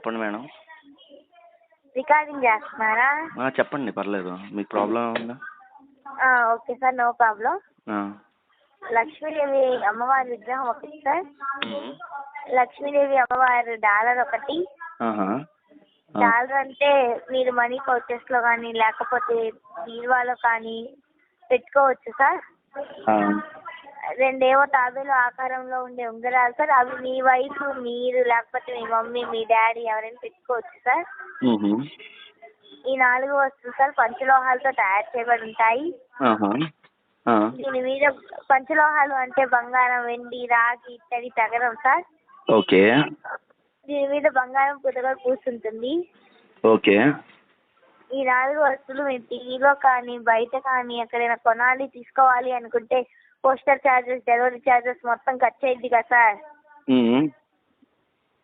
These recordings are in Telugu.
చెప్పండి మేడం. రికార్డింగ్ చేస్తున్నారా? చెప్పండి పర్లేదు. మీకు ప్రాబ్లం ఉందా okay sir no problem. Lakshmidevi అమ్మవారి విగ్రహం ఒకటి సార్. లక్ష్మీదేవి అమ్మవారి డాలర్ ఒకటి. డాలర్ అంటే మీరు మనీ పౌచెస్లో కానీ లేకపోతే బీరువాలో కానీ పెట్టుకోవచ్చు సార్. రెండేవో తాబేలు ఆకారంలో ఉండే ఉంగరాలు సార్. అవి మీ వైఫ్ మీరు లేకపోతే మీ మమ్మీ మీ డాడీ ఎవరైనా పెట్టుకోవచ్చు సార్. ఈ నాలుగు వస్తువులు సార్ పంచలోహాలతో తయారు చేయబడి ఉంటాయి. దీని మీద పంచలోహాలు అంటే బంగారం వెండి రాగి ఇత్తడి తగరం సార్. ఓకే. దీని మీద బంగారం పుతగా కూర్చుంటుంది ఓకే. ఈ నాలుగు వస్తువులు మీరు టీవీలో కానీ బయట కానీ ఎక్కడైనా కొనాలి తీసుకోవాలి అనుకుంటే పోస్టర్ ఛార్జెస్ డెలివరీ ఛార్జెస్ మొత్తం ఖర్చు అయింది కదా సార్.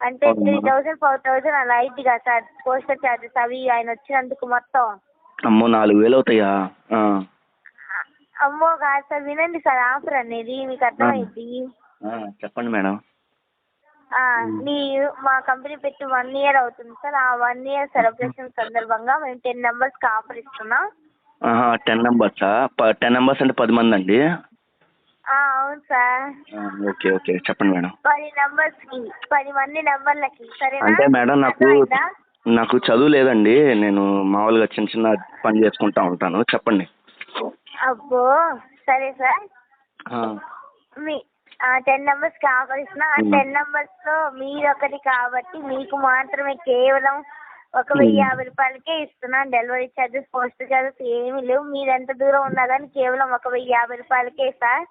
అంటే. త్రీ థౌజండ్ ఫోర్ థౌజండ్ అలా అయింది కదా సార్ పోస్టర్ ఛార్జెస్ అవి ఆయన వచ్చినందుకు మొత్తం అమ్మో నాలుగు వేలు అవుతాయా. అమ్మో కాదు సార్ వినండి సార్ ఆఫర్ అనేది మీకు అర్థమైంది చెప్పండి మేడం మీరు మా కంపెనీ పెట్టి వన్ ఇయర్ అవుతుంది సార్. ఆ వన్ ఇయర్ సెలబ్రేషన్ సందర్భంగా మేము టెన్ మెంబర్స్కి ఆఫర్ ఇస్తున్నాం. టెన్ నెంబర్సా టెన్ నెంబర్స్ అంటే పది మంది అండి? అవును సార్. Okay okay. చెప్పండి మేడం. పది నెంబర్స్కి పది మంది నెంబర్లకి సరేనా? అంటే మేడం నాకు? నాకు చదువు లేదండి. నేను మామూలుగా చిన్న చిన్న పని చేసుకుంటా ఉంటాను. చెప్పండి. అబ్బో సరే సార్. మీ టెన్ నెంబర్స్కి ఆఫర్ ఇస్తున్నా ఆ మ్మ్. టెన్ నెంబర్స్లో మీరు ఒకటి కాబట్టి మీకు మాత్రమే కేవలం ఒక వెయ్యి మ్మ్. యాభై రూపాయలకే ఇస్తున్నాను. డెలివరీ ఛార్జెస్ పోస్ట్ ఛార్జెస్ ఏమీ లేవు. మీరు ఎంత దూరం ఉన్నా కానీ కేవలం ఒక వెయ్యి యాభై రూపాయలకే సార్.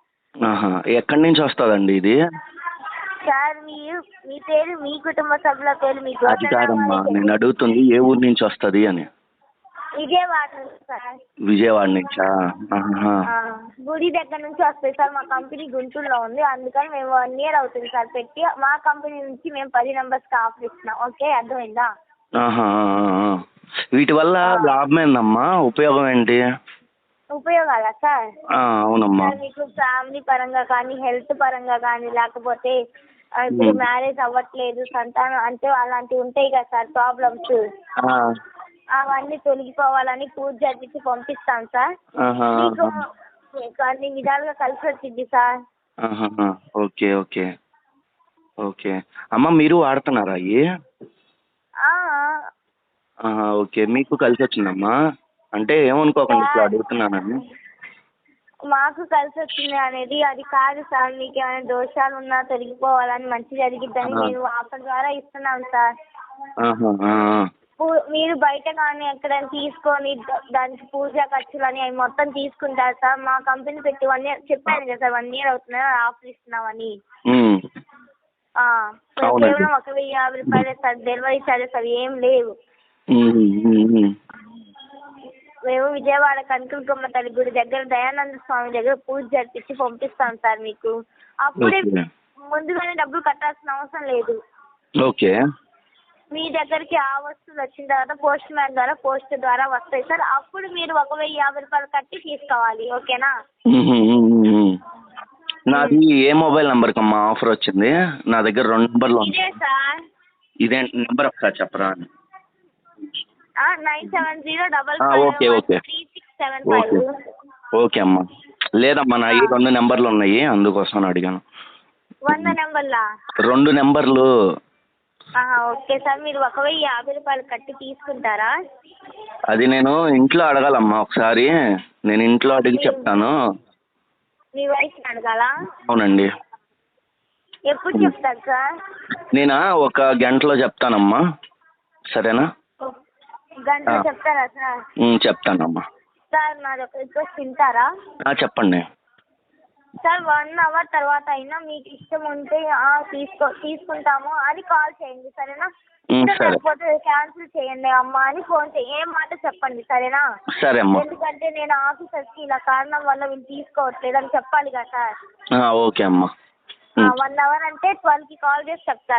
ఎక్కడి నుంచి వస్తుందండి ఇది? సార్ మీరు మీ పేరు మీ కుటుంబ సభ్యుల పేరు మీ అది కాదమ్మా నేను అడుగుతుంది ఏ ఊరు నుంచి వస్తుంది అని. విజయవాడ నుంచి సార్. విజయవాడ నుంచా. ఆ, గుడి దగ్గర నుంచి వస్తాయి సార్ మా కంపెనీ గుంటూరులో ఉంది. అందుకని మేము వన్ ఇయర్ అవుతుంది సార్ పెట్టి మా కంపెనీ నుంచి మేము పది నెంబర్స్కి ఆఫర్ ఇస్తున్నాం. ఓకే అర్థమైందా? ఆహా, ఆ, ఆ. వీటి వల్ల లాభం ఏందమ్మా? ఉపయోగం ఏంటి? ఉపయోగాలా సార్? ఆ, అవునమ్మా. సార్ మీకు ఫ్యామిలీ పరంగా కానీ హెల్త్ పరంగా కానీ లేకపోతే ఆ, ఇప్పుడు. మ్యారేజ్ అవ్వట్లేదు సంతానం అంటే అలాంటివి ఉంటాయి కదా సార్ ప్రాబ్లమ్స్. ఆ, అవన్నీ తొలగిపోవాలని పూజ జరిపించి పంపిస్తాం సార్. మీకు అన్ని విధాలుగా కలిసి వచ్చింది సార్. Okay okay. ఓకే. అమ్మ మీరు వాడుతున్నారా అవి ఓకే. మీకు కలిసి వచ్చిందమ్మా? అంటే ఏమనుకోకండి ఇట్లా అడుగుతున్నానని. మాకు కలిసి వచ్చింది అనేది అది కాదు సార్. మీకు ఏమైనా దోషాలు ఉన్నా తొలగిపోవాలని మంచి జరిగిద్దని. మేము ఆఫర్ ద్వారా ఇస్తున్నాం సార్. మీరు బయట కానీ ఎక్కడైనా తీసుకొని దానికి పూజ ఖర్చులు అని అవి మొత్తం తీసుకుంటారు సార్. మా కంపెనీ పెట్టి వన్ ఇయర్ చెప్పాను కదా సార్ వన్ ఇయర్ అవుతుంది ఆఫర్ ఇస్తున్నామని. కేవలం ఒక వెయ్యి యాభై రూపాయలే సార్ డెలివరీ ఛార్జెస్ అవి ఏం లేవు. మేము విజయవాడ కనకదుర్గమ్మ తల్లి గుడి దగ్గర దయానంద స్వామి దగ్గర పూజ జరిపించి పంపిస్తాం సార్ మీకు. అప్పుడే. ముందుగానే డబ్బులు కట్టాల్సిన అవసరం లేదు. ఓకే. మీ దగ్గరికి ఆ వస్తువులు వచ్చిన తర్వాత పోస్ట్ మ్యాన్ ద్వారా పోస్ట్ ద్వారా వస్తాయి. సార్ అప్పుడు మీరు ఒక వెయ్యి యాభై రూపాయలు కట్టి తీసుకోవాలి. ఓకేనా. నాది ఏ మొబైల్ నెంబర్కి అమ్మా ఆఫర్ వచ్చింది? నా దగ్గర రెండు నెంబర్లు ఉన్నాయి. ఇదే సార్. ఇదే నెంబర్ ఒకసారి చెప్పరా? Nine seven zero double okay, okay. Three six seven okay five. Okay. అమ్మా. లేదమ్మా నా ఈ రెండు నెంబర్లు ఉన్నాయి. అందుకోసం అడిగాను. వంద నెంబర్లా? రెండు నెంబర్లు ఓకే సార్. మీరు ఒక వెయ్యి యాభై రూపాయలు కట్టి తీసుకుంటారా? అది నేను ఇంట్లో అడగాలమ్మా ఒకసారి. నేను ఇంట్లో అడిగి చెప్తాను. మీ వైఫ్ని అడగాలా? అవునండి. ఎప్పుడు చెప్తారు సార్? నేను? ఒక గంటలో చెప్తానమ్మా. సరేనా? గంట. చెప్తారా సార్? ఉమ్, చెప్తానమ్మా. సార్ నాది ఒక రిక్వెస్ట్ ఆ, చెప్పండి. సార్ వన్ అవర్ తర్వాత అయినా మీకు ఇష్టం ఉంటే తీసుకో తీసుకుంటాము అని కాల్ చేయండి సరేనా? లేకపోతే క్యాన్సిల్ చేయండి అమ్మా అని ఫోన్ చేయి ఏం మాట చెప్పండి సరేనా? సరే అమ్మా. ఎందుకంటే నేను ఆఫీసర్స్కి ఇలా కారణం వల్ల వీళ్ళు తీసుకోవట్లేదు అని చెప్పాలి కదా సార్. ఓకే అమ్మా. వన్ అవర్ అంటే ట్వెల్వ్కి కాల్ చేసి చెప్తారు.